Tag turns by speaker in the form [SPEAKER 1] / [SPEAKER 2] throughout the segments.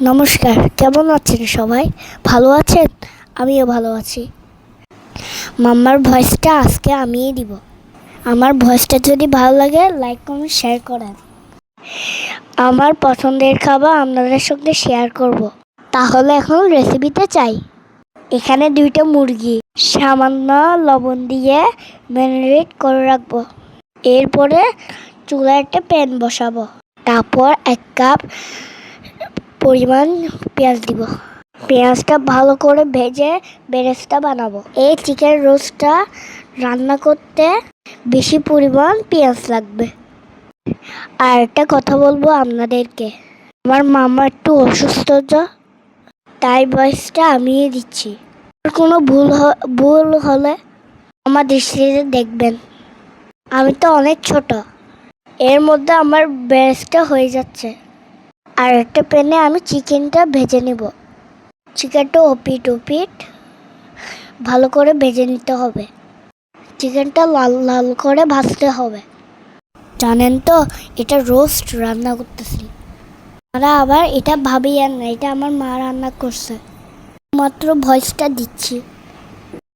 [SPEAKER 1] নমস্কার, কেমন আছেন সবাই? ভালো আছেন? আমিও ভালো আছি। মাম্মার ভয়েসটা আজকে আমিই দিব। আমার ভয়েসটা যদি ভালো লাগে লাইক কমেন্ট শেয়ার করেন। আমার পছন্দের খাবার আপনাদের সঙ্গে শেয়ার করব। তাহলে এখন রেসিপিতে চাই। এখানে দুইটা মুরগি। সামান্য লবণ দিয়ে ম্যারিনেট করে রাখব। এরপরে চুলায় একটা প্যান বসাবো। তারপর এক কাপ পরিমাণ পেঁয়াজ দিব। পেঁয়াজটা ভালো করে ভেজে বেরেস্তা বানাবো। এই চিকেন রোস্টটা রান্না করতে বেশি পরিমাণ পেঁয়াজ লাগবে। আর একটা কথা বলব আপনাদেরকে। আমার মামা একটু অসুস্থ তাই বয়সটা আমিই দিচ্ছি। কোনো ভুল ভুল হলে আমার দৃষ্টিতে দেখবেন। আমি তো অনেক ছোট। এর মধ্যে আমার বেরেস্তা হয়ে যাচ্ছে। আর একটা প্যানে আমি চিকেনটা ভেজে নেব। চিকেনটা ওপিট ওপিট। ভালো করে ভেজে নিতে হবে। চিকেনটা লাল লাল করে ভাজতে হবে। জানেন তো, এটা রোস্ট রান্না করতেছি। আমরা আবার এটা ভাবিয়েন না এটা আমার মা রান্না করছে। মাত্র ভয়েসটা দিচ্ছি।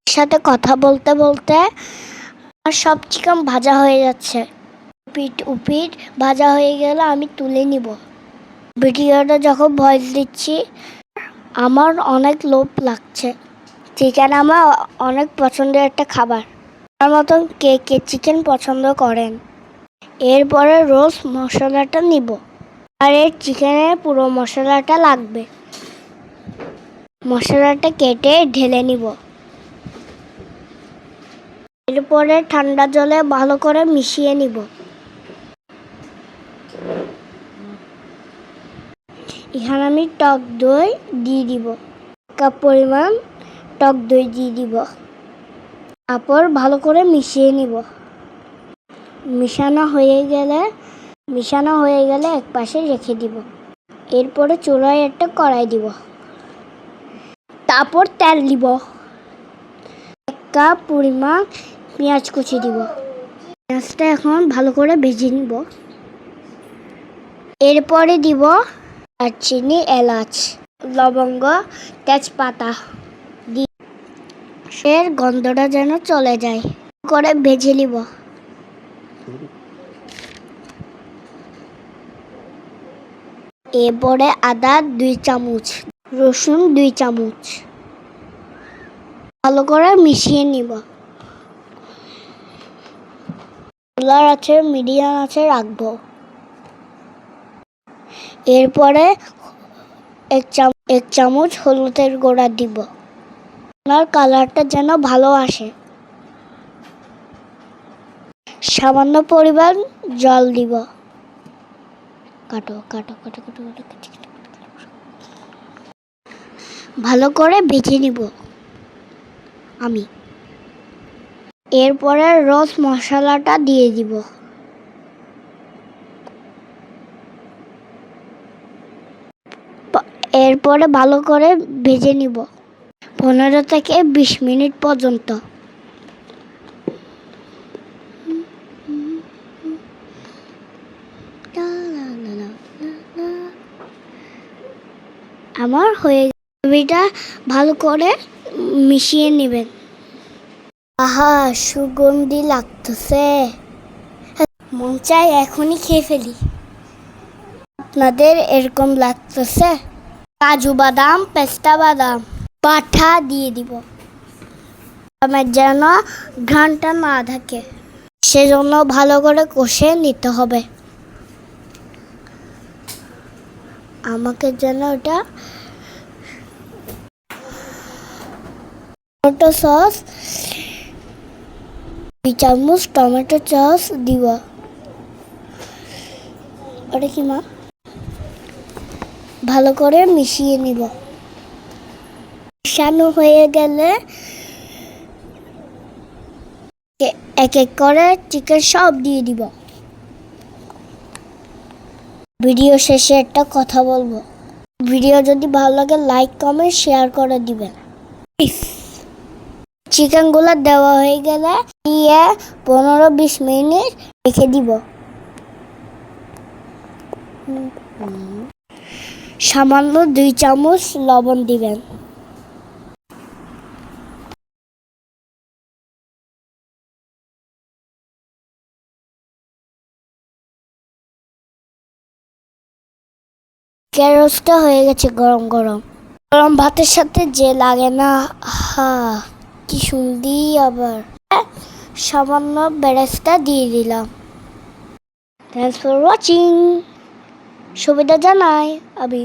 [SPEAKER 1] সাথে কথা বলতে বলতে আর সব চিকেন ভাজা হয়ে যাচ্ছে। উপিট উপিট ভাজা হয়ে গেলে আমি তুলে নিব। ভিডিওটা যখন ভয়েস দিচ্ছি, আমার অনেক লোভ লাগছে। চিকেন আমার অনেক পছন্দের একটা খাবার। আমার মতন কে কে চিকেন পছন্দ করেন? এরপরে রোজ মশলাটা নিব। আর এর চিকেনের পুরো মশলাটা লাগবে। মশলাটা কেটে ঢেলে নিব। এরপরে ঠান্ডা জলে ভালো করে মিশিয়ে নিব। এখানে আমি টক দই দিয়ে দিব। কাপ পরিমাণ টক দই দিয়ে দিব। তারপর ভালো করে মিশিয়ে নিব। মিশানো হয়ে গেলে, মিশানো হয়ে গেলে এক পাশে রেখে দিব। এরপরে চুলায় একটা কড়াই দিব। তারপর তেল দিব। এক কাপ পরিমাণ পেঁয়াজ কুচি দিব। পেঁয়াজটা এখন ভালো করে ভেজে নিব। এরপরে দিব দারচিনি এলাচ, লবঙ্গ, তেজপাতা দিয়ে এর গন্ধটা যেন চলে যায়। করে ভেজে নিব। এরপরে আদা দুই চামচ, রসুন দুই চামচ। ভালো করে মিশিয়ে নিব। চুলার আছে, মিডিয়াম আছে, রাখব। এরপরে এক চাম, এক চামচ হলুদের গোড়া দিব। আপনার কালারটা যেন ভালো আসে। সামান্য পরিমাণ জল দিব। কাটো কাটো কাটো কাটো কাটো। ভালো করে ভেজে নিব। আমি। এরপরে রস মশলাটা দিয়ে দিব। এরপরে ভালো করে ভেজে নিব। পনেরো থেকে বিশ মিনিট পর্যন্ত। আমার হয়ে গ্রেভিটা ভালো করে মিশিয়ে নেবেন। আহা, সুগন্ধি লাগতেছে। মন চাই এখনই খেয়ে ফেলি। আপনাদের এরকম লাগতেছে? কাজু বাদাম, পেস্তা বাদাম, পাঠা দিয়ে দিব। আমার যেন ঘ্রাণটা না থাকে, সেজন্য ভালো করে কষে নিতে হবে। আমাকে যেন ওটা টমেটো সস, দুই চামচ টমেটো সস দিব। ওটা কি মা? ভালো করে মিশিয়ে নিব। মিশানো হয়ে গেলে এক এক করে চিকেন সব দিয়ে দিব। ভিডিও শেষে একটা কথা বলব। ভিডিও যদি ভালো লাগে লাইক কমেন্ট শেয়ার করে দিবেন। চিকেনগুলো দেওয়া হয়ে গেলে দিয়ে পনেরো বিশ মিনিট রেখে দিব। সামান্য দুই চামচ লবণ দিবেন। ক্যারোসটা হয়ে গেছে গরম গরম। গরম ভাতের সাথে যে লাগে না, হা, কি সুন্দি আবার। সামান্য বেরেস্তা দিয়ে দিলাম। থ্যাংকস ফর ওয়াচিং সুবিধা জানাই আমি